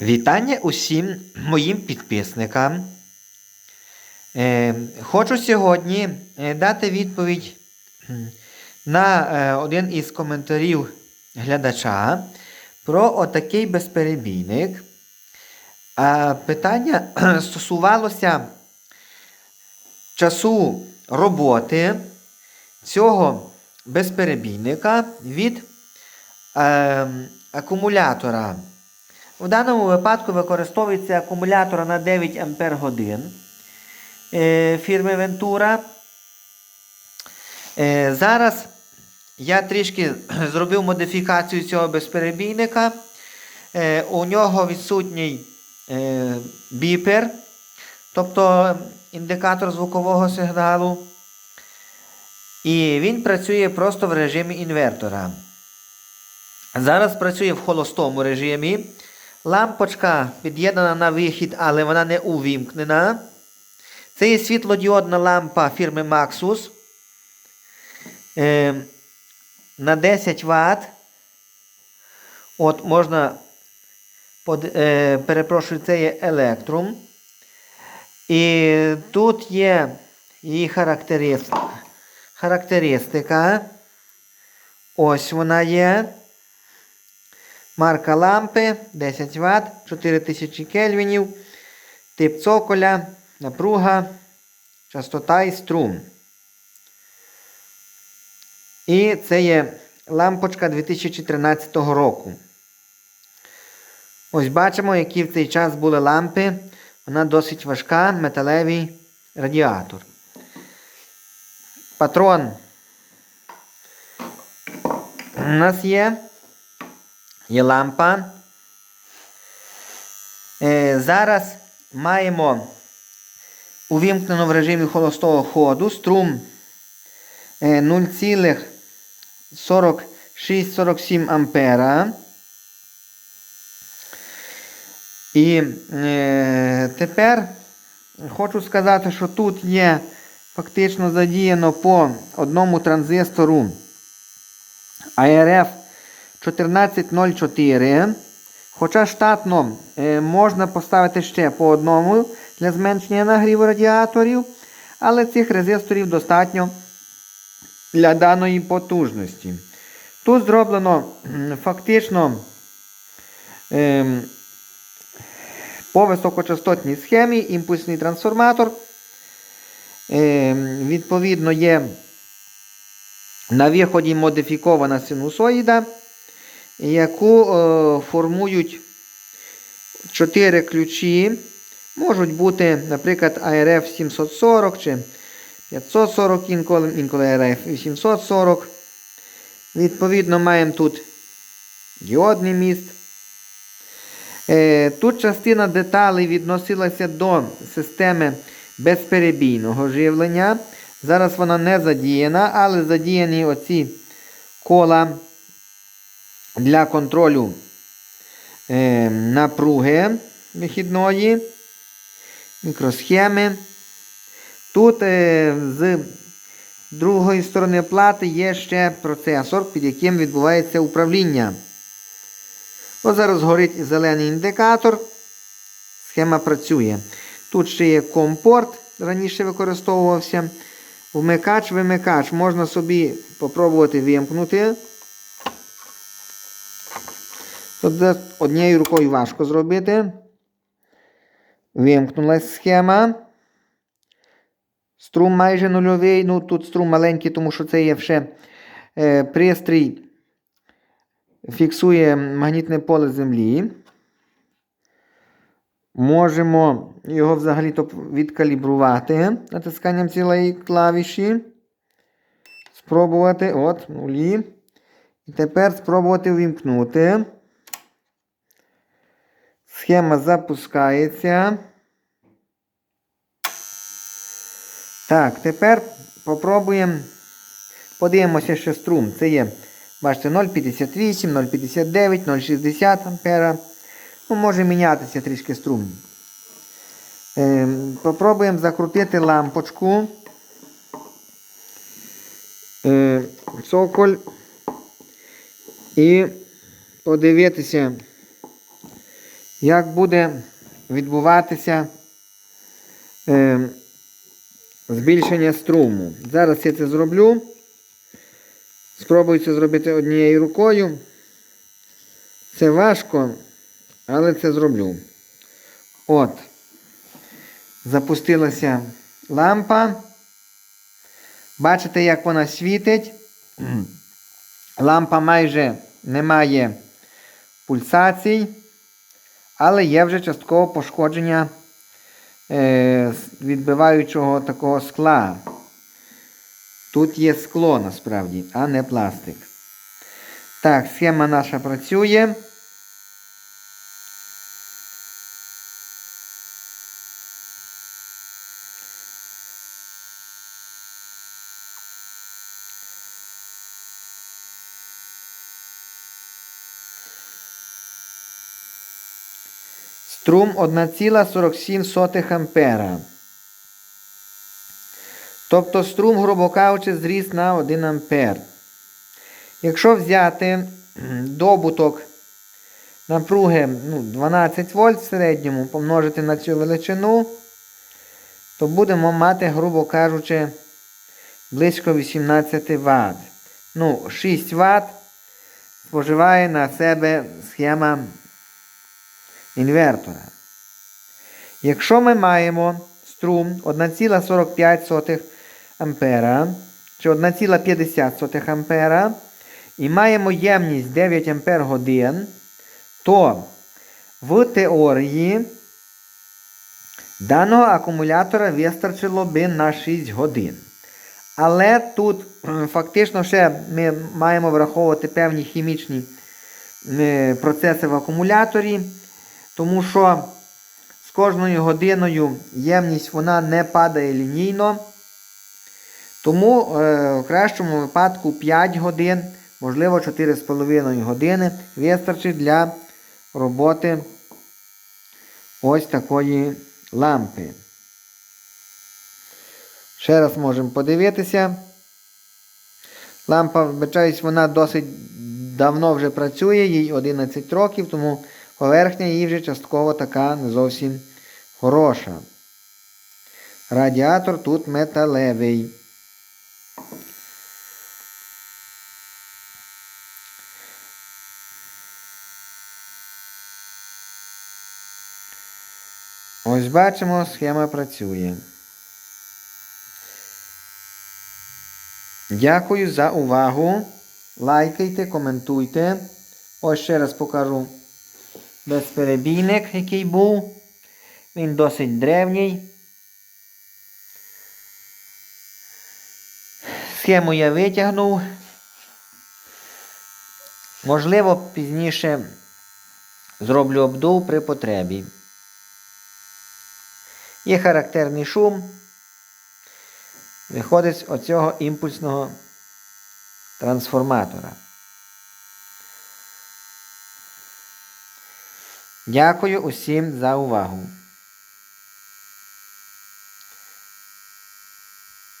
Вітання усім моїм підписникам. Е, Хочу сьогодні е, дати відповідь на е, один із коментарів глядача про отакий безперебійник. А питання стосувалося часу роботи цього безперебійника від е, акумулятора. В даному випадку використовується акумулятор на 9 Ампер годин е, фірми Ventura. Е, Зараз я трішки зробив модифікацію цього безперебійника. Е, У нього відсутній біпер, тобто індикатор звукового сигналу. І він працює просто в режимі інвертора. Зараз працює в холостому режимі. Лампочка під'єднана на вихід, але вона не увімкнена. Це є світлодіодна лампа фірми Maxus. Е, на 10 Вт. От можна. Под, е, перепрошую, це є Electrum. І тут є її характеристика. характеристика. Ось вона є. Марка лампи 10 Вт, 4000 кельвінів, тип цоколя, напруга, частота і струм. І це є лампочка 2013 року. Ось бачимо, які в цей час були лампи. Вона досить важка, металевий радіатор. Патрон у нас є. Є лампа. Е, зараз маємо увімкнено в режимі холостого ходу струм е, 0,4647 ампера. І е, тепер хочу сказати, що тут є фактично задіяно по одному транзистору ARF 1404. Хоча штатно е, можна поставити ще по одному для зменшення нагріву радіаторів, але цих резисторів достатньо для даної потужності. Тут зроблено фактично е, по високочастотній схемі імпульсний трансформатор. Е, відповідно, є на виході модифікована синусоїда яку е, формують 4 ключі. Можуть бути, наприклад, ARF 740 чи 540 інколи, інколи ARF 840. Відповідно, маємо тут діодний міст. Е, тут частина деталей відносилася до системи безперебійного живлення. Зараз вона не задіяна, але задіяні оці кола для контролю е, напруги вихідної, мікросхеми. Тут е, з другої сторони плати є ще процесор, під яким відбувається управління. Ось зараз горить зелений індикатор. Схема працює. Тут ще є компорт, раніше використовувався. Вмикач, вимикач. Можна собі спробувати вимкнути. Однією рукою важко зробити. Вимкнулася схема. Струм майже нульовий. Ну, тут струм маленький, тому що це є ще е, пристрій, фіксує магнітне поле землі. Можемо його взагалі-то відкалібрувати натисканням цілої клавіші. Спробувати. От, нулі. І тепер спробувати вимкнути. Схема запускається. Так, тепер попробуємо. Подивимося, що струм. Це є, бачите, 0,58, 0,59, 0,60 ампера. Ну, може мінятися трішки струм. Е, попробуємо закрутити лампочку. Е, цоколь. І подивитися як буде відбуватися е, збільшення струму. Зараз я це зроблю. Спробую це зробити однією рукою. Це важко, але це зроблю. От. Запустилася лампа. Бачите, як вона світить. Лампа майже не має пульсацій, але є вже частково пошкодження е, відбиваючого такого скла. Тут є скло насправді, а не пластик. Так, схема наша працює. Струм 1,47 ампера. Тобто струм, грубо кажучи, зріс на 1 ампер. Якщо взяти добуток напруги ну, 12 вольт в середньому, помножити на цю величину, то будемо мати, грубо кажучи, близько 18 Вт. Ну, 6 Вт споживає на себе схема інвертора. Якщо ми маємо струм 1,45 ампера чи 1,50 ампера і маємо ємність 9 ампер годин, то в теорії даного акумулятора вистачило би на 6 годин. Але тут фактично ще ми маємо враховувати певні хімічні процеси в акумуляторі, тому що з кожною годиною ємність вона не падає лінійно. Тому е, в кращому випадку 5 годин, можливо 4,5 години вистачить для роботи ось такої лампи. Ще раз можемо подивитися. Лампа, вибачаюсь, вона досить давно вже працює, їй 11 років, тому поверхня її вже частково така не зовсім хороша. Радіатор тут металевий. Ось бачимо, схема працює. Дякую за увагу. Лайкайте, коментуйте. Ось ще раз покажу безперебійник, який був. Він досить древній. Схему я витягнув. Можливо, пізніше зроблю обдув при потребі. Є характерний шум. Виходить з оцього імпульсного трансформатора. Дякую усім за увагу.